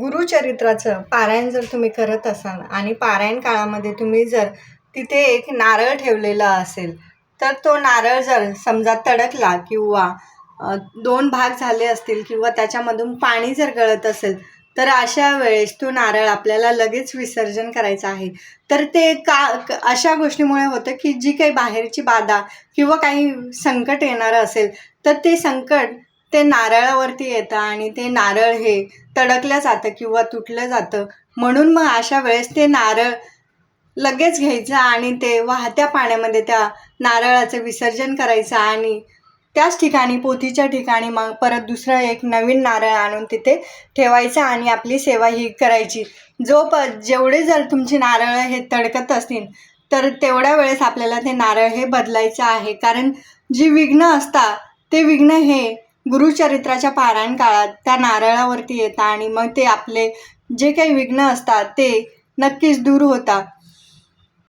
गुरुचरित्राचं पारायण जर तुम्ही करत असाल आणि पारायण काळामध्ये तुम्ही जर तिथे एक नारळ ठेवलेला असेल तर तो नारळ जर समजा तडकला किंवा दोन भाग झाले असतील किंवा त्याच्यामधून पाणी जर गळत असेल तर अशा वेळेस तो नारळ आपल्याला लगेच विसर्जन करायचा आहे. तर ते का क- अशा गोष्टीमुळे होतं की जी काही बाहेरची बाधा किंवा काही संकट येणारं असेल तर ते संकट ते नारळावरती येतं आणि ते नारळ हे तडकलं जातं किंवा तुटलं जातं. म्हणून मग अशा वेळेस ते नारळ लगेच घ्यायचं आणि ते वाहत्या पाण्यामध्ये त्या नारळाचं विसर्जन करायचं आणि त्याच ठिकाणी पोथीच्या ठिकाणी मग परत दुसरं एक नवीन नारळ आणून तिथे ठेवायचं आणि आपली सेवा ही करायची. जो प जेवढे जर तुमची नारळ हे तडकत असतील तर तेवढ्या वेळेस आपल्याला ते नारळ हे बदलायचं आहे. कारण जी विघ्न असतात ते विघ्न हे गुरुचरित्राच्या पारायण काळात त्या नारळावरती येतात आणि मग ते आपले जे काही विघ्न असतात ते नक्कीच दूर होतात